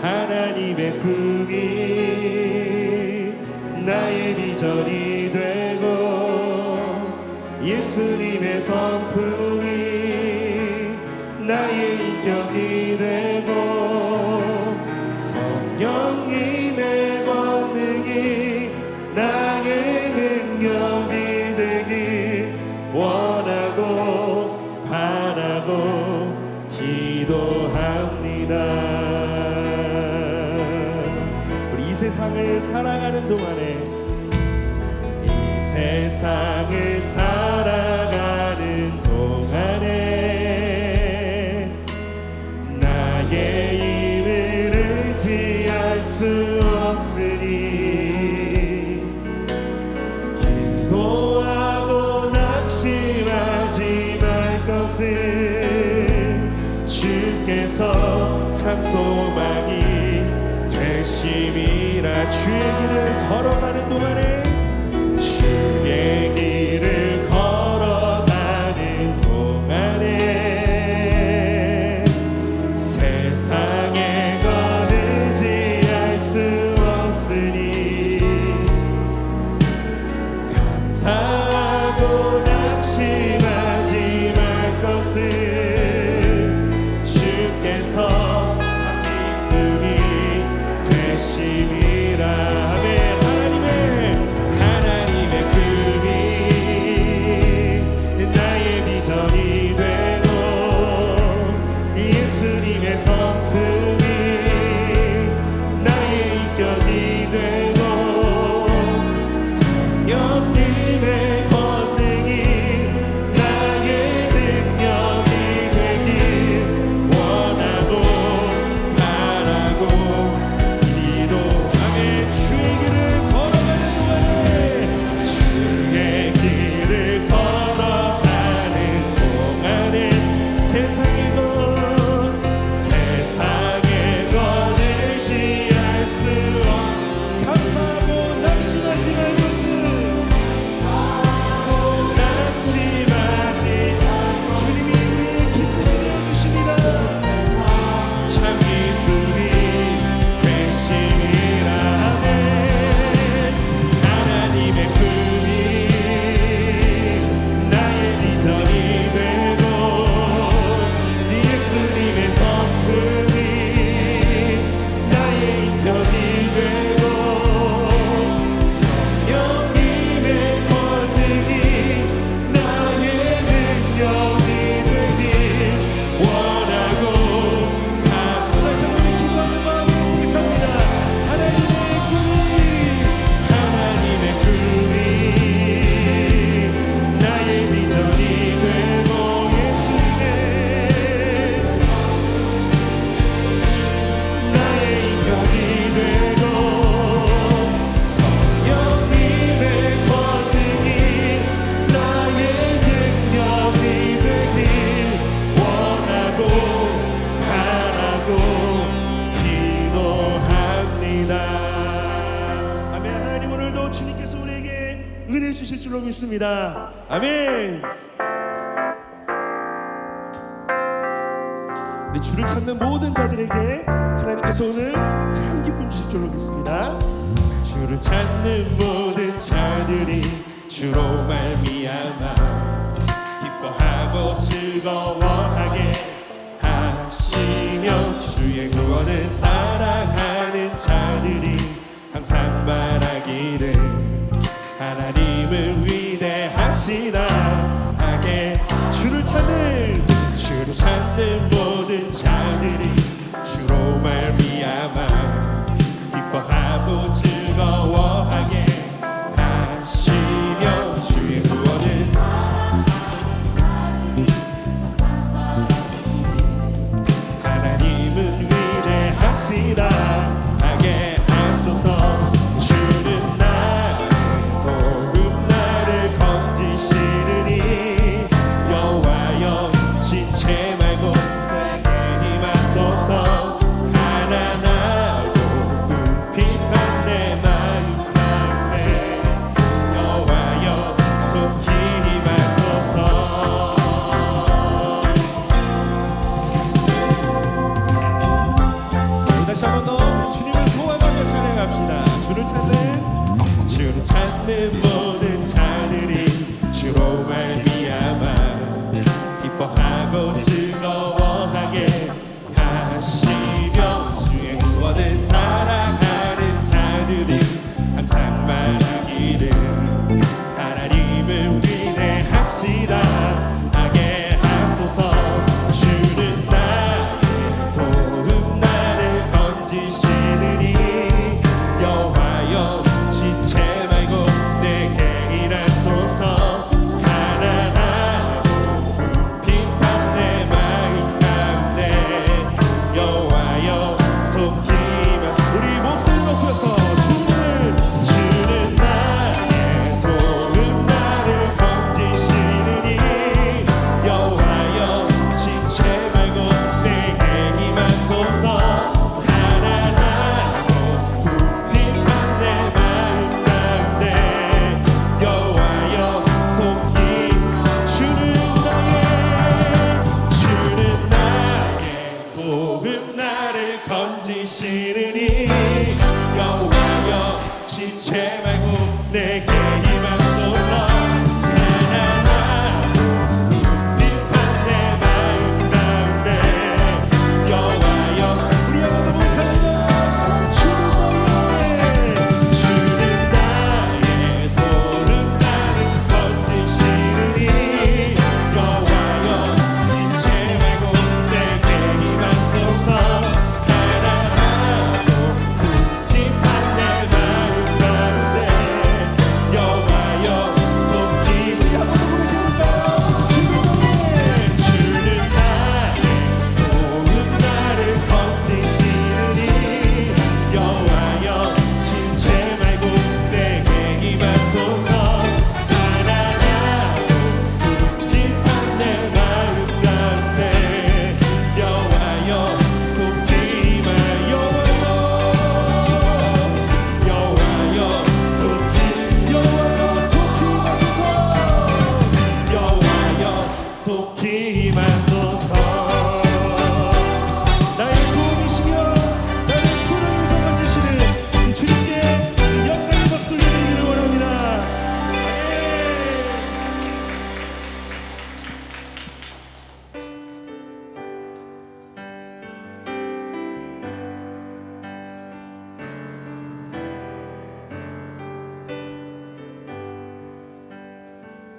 하나님의 품이 나의 비전이 되고 예수님의 성품이 나의 인격이 되고 세상을 살아가는 동안에 이 세상을 살아가는 동안에 나의 힘을 의지할 수 없으니 기도하고 낙심하지 말 것을 주께서 참 소망 주의 길을 걸어가는 동안에 아멘 우리 주를 찾는 모든 자들에게 하나님께서 오늘 참 기쁨 주실 줄로 믿습니다. 주를 찾는 모든 자들이 주로 말미암아 기뻐하고 즐거워하게 하시며 주의 구원을 사랑하는 자들이 항상 말하기를 하나님을 never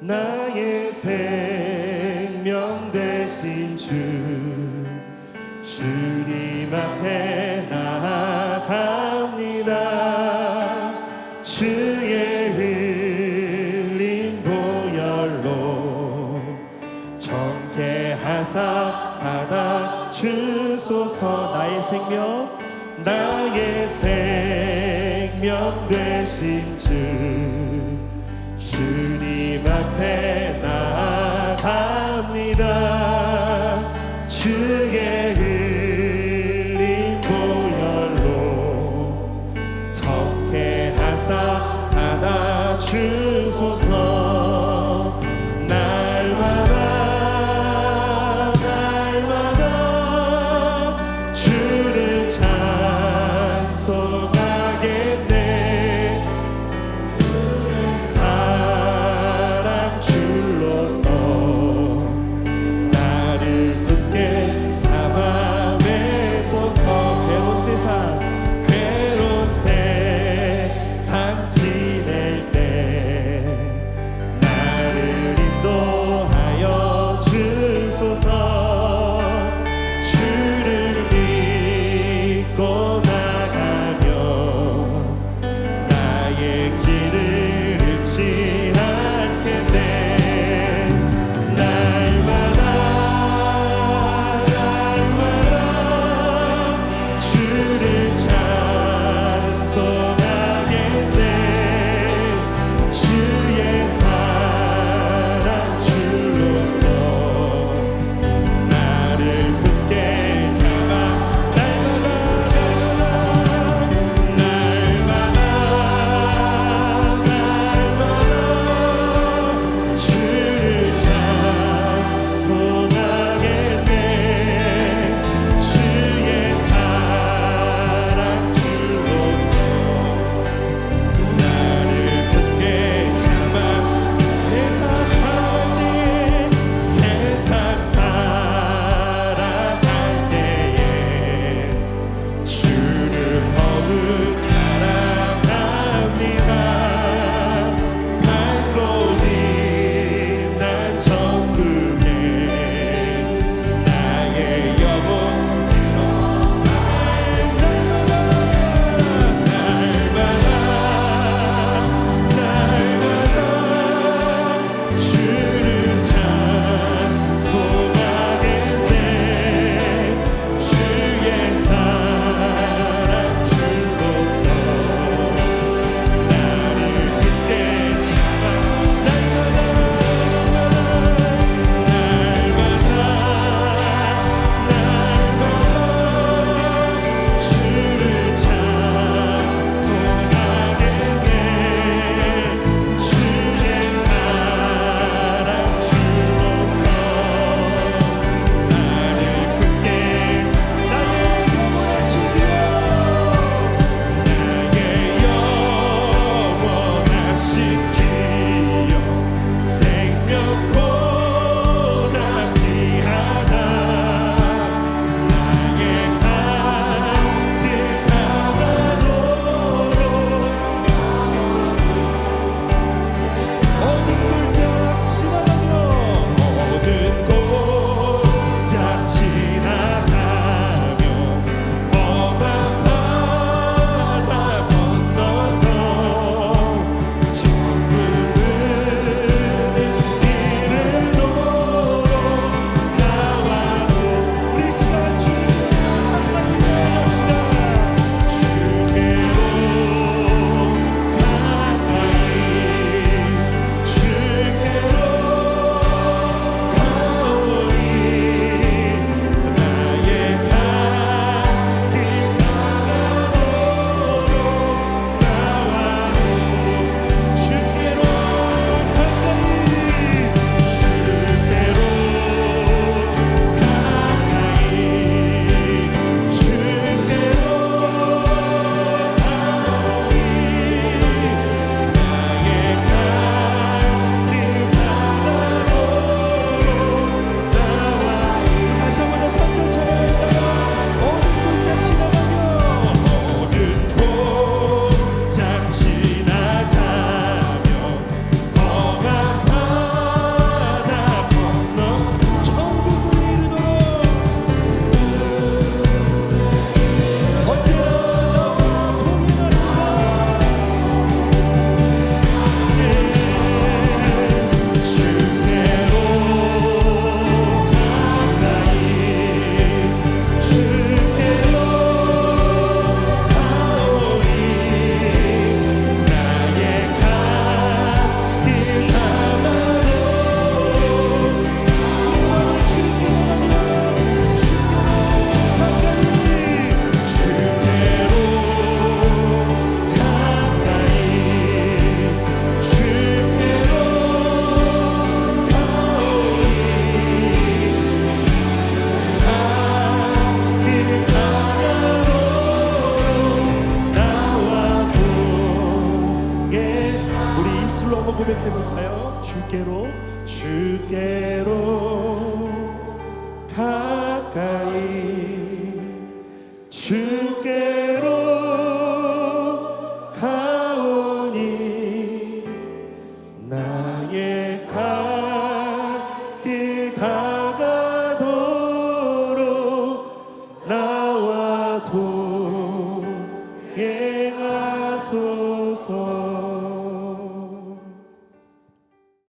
나의 생명 되신 주 주님 앞에 나아갑니다. 주의 흘린 보혈로 정케하사 받아 주소서. 나의 생명 나의 생명 되신 주.